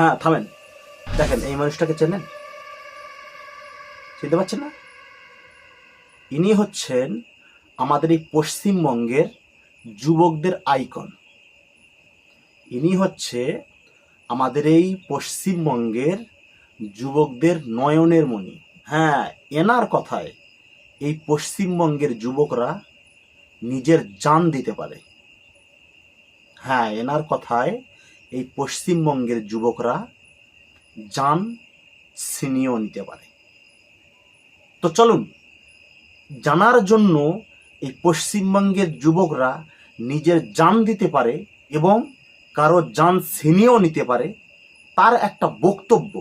হ্যাঁ থামেন। দেখেন, এই মানুষটাকে চেনেন? চিনতে পারছেন না? ইনি হচ্ছেন আমাদের এই পশ্চিমবঙ্গের যুবকদের আইকন। ইনি হচ্ছে আমাদের এই পশ্চিমবঙ্গের যুবকদের নয়নের মণি। হ্যাঁ এনার কথায় এই পশ্চিমবঙ্গের যুবকরা নিজের জান দিতে পারে। হ্যাঁ এনার কথায় এই পশ্চিমবঙ্গের যুবকরা জান ছিনিয়েও নিতে পারে। তো চলুন, জানার জন্য এই পশ্চিমবঙ্গের যুবকরা নিজের জান দিতে পারে এবং কারও জান ছিনিয়েও নিতে পারে, তার একটা বক্তব্য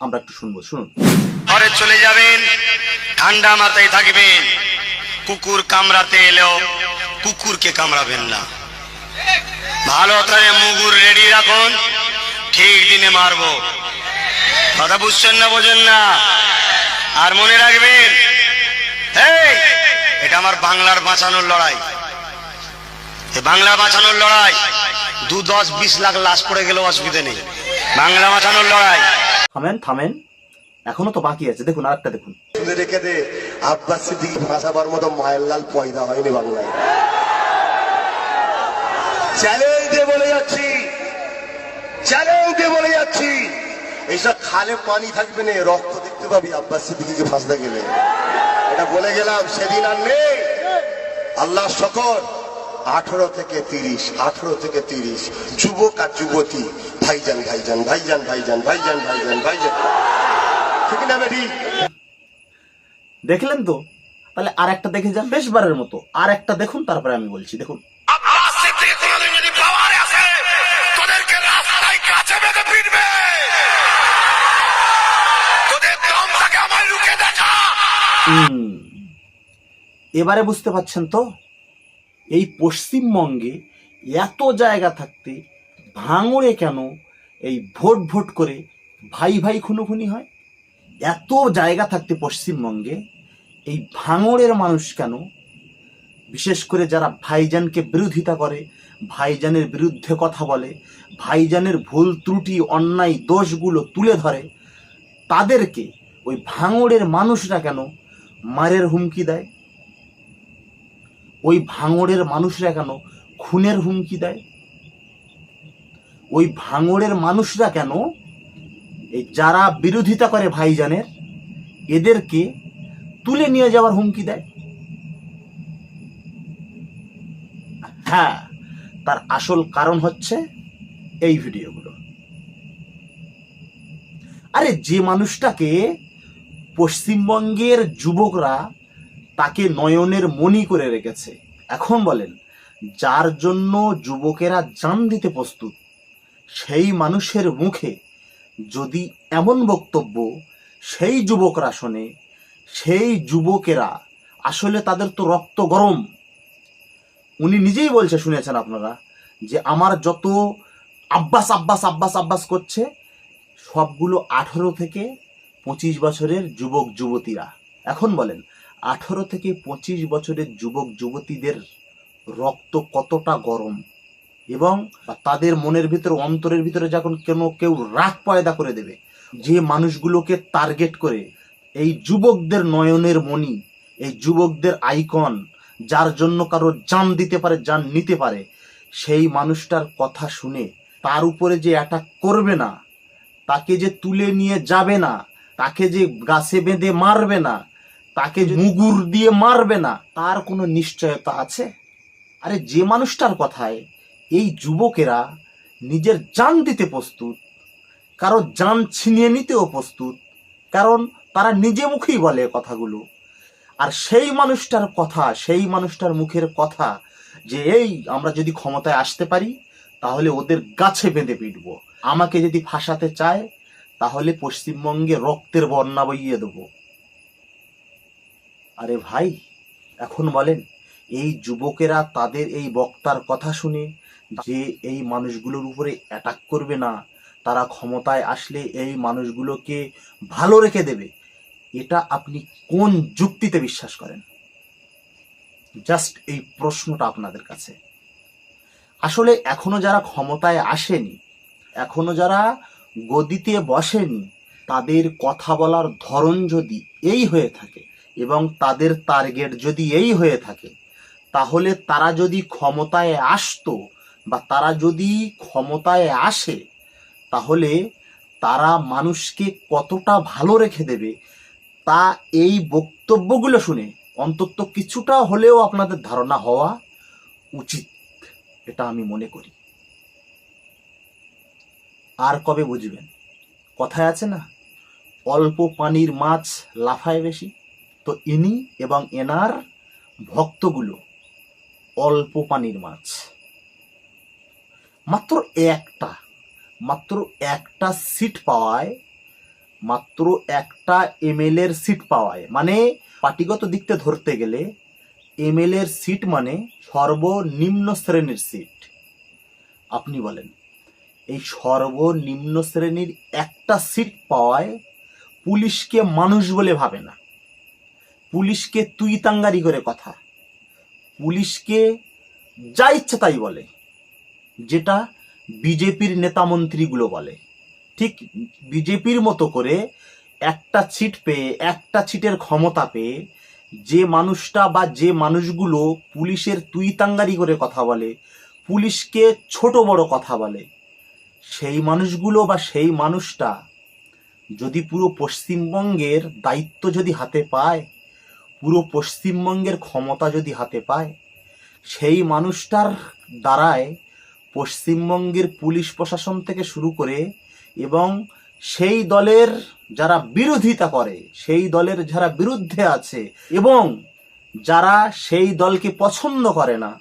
আমরা একটু শুনব। শুনুন। ঘরে চলে যাবেন, ঠান্ডা মাথায় থাকবেন, কুকুর কামড়াতে এলেও কুকুরকে কামড়াবেন না। ভালো করে মুগুর রেডি রাখুন। ঠিক দিনে মারবো। কথা বুঝছেন না বোঝেন না? আর মনে রাখবেন এই এটা আমার বাংলার বাঁচানোর লড়াই। বাংলা বাঁচানোর লড়াই দু দশ বিশ লাখ লাশ পড়ে গেলেও অসুবিধা নেই। বাংলা বাঁচানোর লড়াই। থামেন থামেন। এখনও তো বাকি আছে। দেখুন আরেকটা দেখুন। শুনে রেখে দে আব্বাস সিদ্দিকি ভাসাবার মতো মায়ের লাল পয়দা হয়নি বাংলায়। চ্যালেঞ্জ বলে যাচ্ছি। চ্যালেঞ্জ বলে যাচ্ছি। এইসব খালে পানি থাকবে না, রক্ত দেখতে পাবি আব্বাস সিদ্দিকিকে ফাঁসতে গেলে। এটা বলে গেলাম, সেদিন আর নেই। আল্লাহ শকর, আঠারো থেকে তিরিশ, আঠারো থেকে তিরিশ, যুবক আর যুবতী, ভাইজান ভাইজান ভাইজান ভাইজান ভাইজান ভাইজান ভাইজান। ঠিক না বেটি? দেখলেন তো? তাহলে আর একটা দেখে যান বেশবারের মতো। আর একটা দেখুন, তারপরে আমি বলছি, দেখুন। এবারে বুঝতে পারছেন তো? এই পশ্চিমবঙ্গে এত জায়গা থাকতে ভাঙড়ে কেন এই ভোট ভোট করে ভাই ভাই খুনোখুনি হয়? এত জায়গা থাকতে পশ্চিমবঙ্গে এই ভাঙড়ের মানুষ কেন? বিশেষ করে যারা ভাইজানকে বিরোধিতা করে, ভাইজানের বিরুদ্ধে কথা বলে, ভাইজানের ভুল ত্রুটি, অন্যায়, দোষগুলো তুলে ধরে, তাদেরকে ওই ভাঙড়ের মানুষরা কেন মারের হুমকি দেয়। ওই ভাঙড়ের মানুষরা কেন খুনের হুমকি দেয়? ওই ভাঙড়ের মানুষরা কেন এই যারা বিরোধিতা করে ভাইজানের, এদেরকে তুলে নিয়ে যাওয়ার হুমকি দেয়? হ্যাঁ তার আসল কারণ হচ্ছে এই ভিডিওগুলো। আরে যে মানুষটাকে পশ্চিমবঙ্গের যুবকরা তাকে নয়নের মণি করে রেখেছে। এখন বলেন, যার জন্য যুবকেরা জান দিতে প্রস্তুত, সেই মানুষের মুখে যদি এমন বক্তব্য সেই যুবকরা শোনে, সেই যুবকেরা, আসলে তাদের তো রক্ত গরম। উনি নিজেই বলছে, শুনেছেন আপনারা, যে আমার যত আব্বাস আব্বাস আব্বাস আব্বাস করছে, সবগুলো আঠেরো থেকে পঁচিশ বছরের যুবক যুবতীরা। এখন বলেন, আঠেরো থেকে পঁচিশ বছরের যুবক যুবতীদের রক্ত কতটা গরম এবং তাদের মনের ভিতরে, অন্তরের ভিতরে যখন কেন কেউ রাগ পয়দা করে দেবে, যে মানুষগুলোকে টার্গেট করে এই যুবকদের নয়নের মণি, এই যুবকদের আইকন যার জন্য কারও জান দিতে পারে, জান নিতে পারে, সেই মানুষটার কথা শুনে তার উপরে যে অ্যাটাক করবে না, তাকে যে তুলে নিয়ে যাবে না তাকে যে গাছে বেঁধে মারবে না, তাকে মুগুর দিয়ে মারবে না, তার কোনো নিশ্চয়তা আছে? আরে যে মানুষটার কথায় এই যুবকেরা নিজের জান দিতে প্রস্তুত, কারও জান ছিনিয়ে নিতেও প্রস্তুত, কারণ তারা নিজে মুখেই বলে কথাগুলো। আর সেই মানুষটার কথা, সেই মানুষটার মুখের কথা যে এই আমরা যদি ক্ষমতায় আসতে পারি, তাহলে ওদের গাছে বেঁধে পিটব। আমাকে যদি ফাঁসাতে চায় তাহলে পশ্চিমবঙ্গে রক্তের বন্যা বইয়ে দেব। আরে ভাই, এখন বলেন, এই যুবকেরা তাদের এই বক্তার কথা শুনে যে এই মানুষগুলোর উপরে অ্যাটাক করবে না, তারা ক্ষমতায় আসলে এই মানুষগুলোকে ভালো রেখে দেবে, এটা আপনি কোন যুক্তিতে বিশ্বাস করেন? জাস্ট এই প্রশ্নটা আপনাদের কাছে। আসলে এখনও যারা ক্ষমতায় আসেনি, এখনও যারা গদিতে বসেনি, তাদের কথা বলার ধরন যদি এই হয়ে থাকে এবং তাদের টার্গেট যদি এই হয়ে থাকে, তাহলে তারা যদি ক্ষমতায় আসতো বা তারা যদি ক্ষমতায় আসে, তাহলে তারা মানুষকে কতটা ভালো রেখে দেবে তা এই বক্তব্যগুলো শুনে অন্তত কিছুটা হলেও আপনাদের ধারণা হওয়া উচিত, এটা আমি মনে করি। আর কবে বুঝবেন? কথায় আছে না, অল্প পানির মাছ লাফায় বেশি। তো ইনি এবং এনার ভক্তগুলো অল্প পানির মাছ। মাত্র একটা মাত্র একটা সিট পাওয়ায়, মাত্র একটা এমএল এর সিট পাওয়ায়। মানে পার্টিগত দিকতে ধরতে গেলে এমএল এর সিট মানে সর্বনিম্ন শ্রেণির সিট আপনি বলেন এই সর্বনিম্ন শ্রেণির একটা সিট পাওয়ায় পুলিশকে মানুষ বলে ভাবে না। পুলিশকে তুই তাঙ্গারি করে কথা। পুলিশকে যা ইচ্ছে তাই বলে, যেটা বিজেপির নেতা মন্ত্রীগুলো বলে। ঠিক বিজেপির মতো করে একটা সিট পেয়ে, একটা সিটের ক্ষমতা পেয়ে যে মানুষটা বা যে মানুষগুলো পুলিশের তুই তাঙ্গারি করে কথা বলে, পুলিশকে ছোট বড় কথা বলে সেই মানুষগুলো বা সেই মানুষটা যদি পুরো পশ্চিমবঙ্গের দায়িত্ব যদি হাতে পায়, পুরো পশ্চিমবঙ্গের ক্ষমতা যদি হাতে পায়, সেই মানুষটার দ্বারায় পশ্চিমবঙ্গের পুলিশ প্রশাসন থেকে শুরু করে এবং সেই দলের যারা বিরোধিতা করে, সেই দলের যারা বিরুদ্ধে আছে এবং যারা সেই দলকে পছন্দ করে না,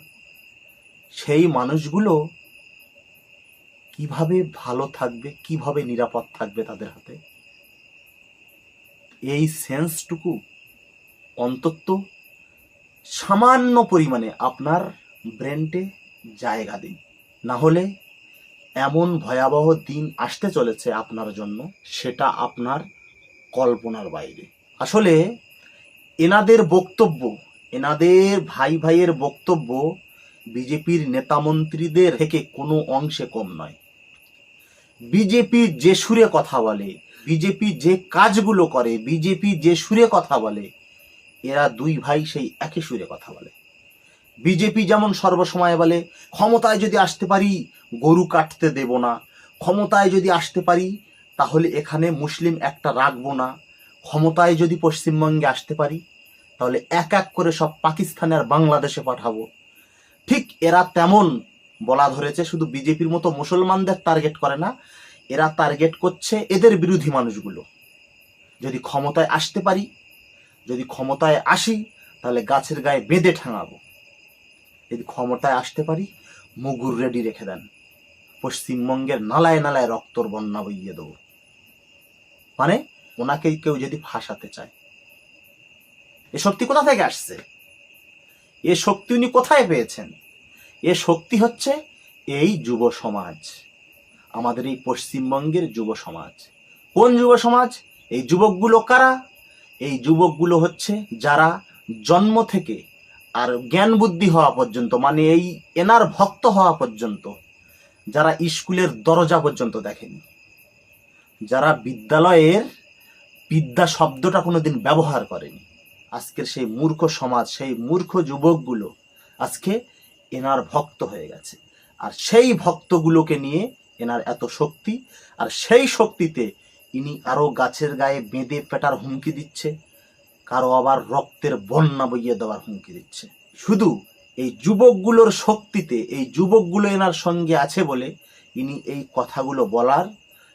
সেই মানুষগুলো কীভাবে ভালো থাকবে, কীভাবে নিরাপদ থাকবে তাদের হাতে? এই সেন্সটুকু অন্তত সামান্য পরিমাণে আপনার ব্রেনটে জায়গা দিন। না হলে এমন ভয়াবহ দিন আসতে চলেছে আপনার জন্য, সেটা আপনার কল্পনার বাইরে। আসলে এনাদের বক্তব্য, এনাদের ভাই ভাইয়ের বক্তব্য বিজেপির নেতামন্ত্রীদের থেকে কোনো অংশে কম নয়। বিজেপি যে সুরে কথা বলে, বিজেপি যে কাজগুলো করে, বিজেপি যে সুরে কথা বলে, এরা দুই ভাই সেই একই সুরে কথা বলে। বিজেপি যেমন সর্বসময় বলে, ক্ষমতায় যদি আসতে পারি, গরু কাটতে দেব না। ক্ষমতায় যদি আসতে পারি, তাহলে এখানে মুসলিম একটা রাখব না। ক্ষমতায় যদি পশ্চিমবঙ্গে আসতে পারি, তাহলে এক এক করে সব পাকিস্তানে আর বাংলাদেশে পাঠাবো। ঠিক এরা তেমন বলা ধরেছে শুধু বিজেপির মতো মুসলমানদের টার্গেট করে না, এরা টার্গেট করছে এদের বিরোধী মানুষগুলো। যদি ক্ষমতায় আসতে পারি, যদি ক্ষমতায় আসি, তাহলে গাছের গায়ে বেঁধে ঠাঙাবো। যদি ক্ষমতায় আসতে পারি, মুগুর রেডি রেখে দেন। পশ্চিমবঙ্গের নালায় নালায় রক্তর বন্যা বইয়ে দেবো। মানে ওনাকে কেউ যদি ফাঁসাতে চায়। এ শক্তি কোথা থেকে আসছে? এ শক্তি উনি কোথায় পেয়েছেন? এ শক্তি হচ্ছে এই যুব সমাজ, আমাদের এই পশ্চিমবঙ্গের যুব সমাজ। কোন যুব সমাজ? এই যুবকগুলো কারা? এই যুবকগুলো হচ্ছে যারা জন্ম থেকে আর জ্ঞান বুদ্ধি হওয়া পর্যন্ত মানে এই এনার ভক্ত হওয়া পর্যন্ত, যারা স্কুলের দরজা পর্যন্ত দেখেনি, যারা বিদ্যালয়ের বিদ্যা শব্দটা কোনোদিন ব্যবহার করেনি। আজকের সেই মূর্খ সমাজ, সেই মূর্খ যুবকগুলো আজকে এনার ভক্ত হয়ে গেছে। আর সেই ভক্তগুলোকে নিয়ে এনার এত শক্তি, আর সেই শক্তিতে ইনি আরও গাছের গায়ে বেঁধে পেটার হুমকি দিচ্ছে, কারও আবার রক্তের বন্যা বইয়ে দেওয়ার হুমকি দিচ্ছে। শুধু এই যুবকগুলোর শক্তিতে, এই যুবকগুলো এনার সঙ্গে আছে বলে ইনি এই কথাগুলো বলার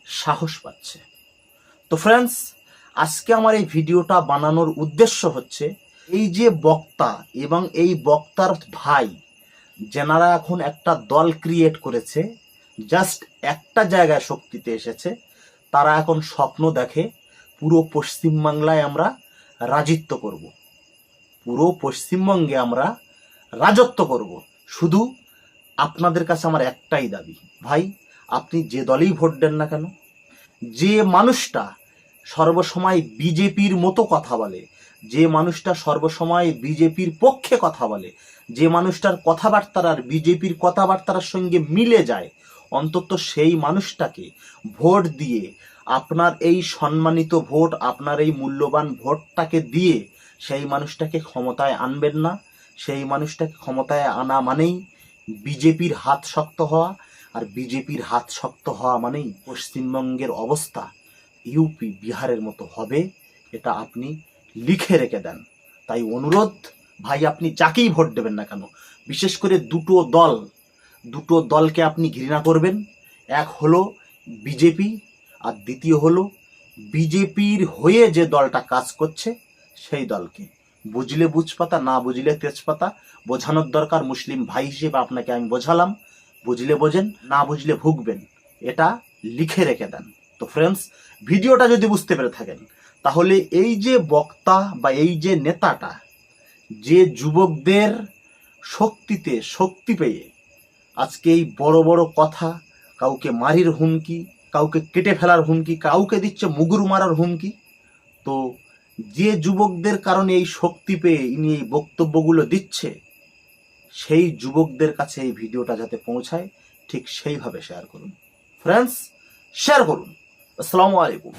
সাহস পাচ্ছে। তো ফ্রেন্ডস আজকে আমার এই ভিডিওটা বানানোর উদ্দেশ্য হচ্ছে, এই যে বক্তা এবং এই বক্তার ভাই যেনারা এখন একটা দল ক্রিয়েট করেছে জাস্ট একটা জায়গায় শক্তিতে এসেছে, তারা এখন স্বপ্ন দেখে পুরো পশ্চিমবাংলায় আমরা রাজিত্ব করব। পুরো পশ্চিমবঙ্গে আমরা রাজত্ব করব। শুধু আপনাদের কাছে আমার একটাই দাবি, ভাই, আপনি যে দলেই ভোট দেন না কেন, যে মানুষটা সর্বসময় বিজেপির মতো কথা বলে যে মানুষটা সর্বসময় বিজেপির পক্ষে কথা বলে, যে মানুষটার কথাবার্তার আর বিজেপির কথাবার্তার সঙ্গে মিলে যায়, অন্তত সেই মানুষটাকে ভোট দিয়ে আপনার এই সম্মানিত ভোট, আপনার এই মূল্যবান ভোটটাকে দিয়ে সেই মানুষটাকে ক্ষমতায় আনবেন না। সেই মানুষটাকে ক্ষমতায় আনা মানেই বিজেপির হাত শক্ত হওয়া, আর বিজেপির হাত শক্ত হওয়া মানেই পশ্চিমবঙ্গের অবস্থা ইউপি, বিহারের মতো হবে, এটা আপনি লিখে রেখে দেন। তাই অনুরোধ, ভাই, আপনি যাকেই ভোট দেবেন না কেন, বিশেষ করে দুটো দল। দুটো দলকে আপনি ঘৃণা করবেন। এক হলো বিজেপি আর দ্বিতীয় হলো বিজেপির হয়ে যে দলটা কাজ করছে, সেই দলকে। বুঝলে বুঝপাতা, না বুঝলে তেজপাতা, বোঝানোর দরকার মুসলিম ভাই হিসেবে আপনাকে আমি বোঝালাম। বুঝলে বোঝেন, না বুঝলে ভুগবেন। এটা লিখে রেখে দেন। তো ফ্রেন্ডস ভিডিওটা যদি বুঝতে পেরে থাকেন তাহলে এই যে বক্তা বা এই যে নেতাটা, যে যুবকদের শক্তিতে, শক্তি পেয়ে আজকে এই বড় বড় কথা, কাউকে মারির হুমকি, কাউকে কেটে ফেলার হুমকি, কাউকে দিচ্ছে মুগুর মারার হুমকি, তো যে যুবকদের কারণে এই শক্তি পেয়ে ইনি এই বক্তব্যগুলো দিচ্ছে, সেই যুবকদের কাছে এই ভিডিওটা যাতে পৌঁছায়, ঠিক সেইভাবে শেয়ার করুন। ফ্রেন্ডস শেয়ার করুন। আসসালামু আলাইকুম।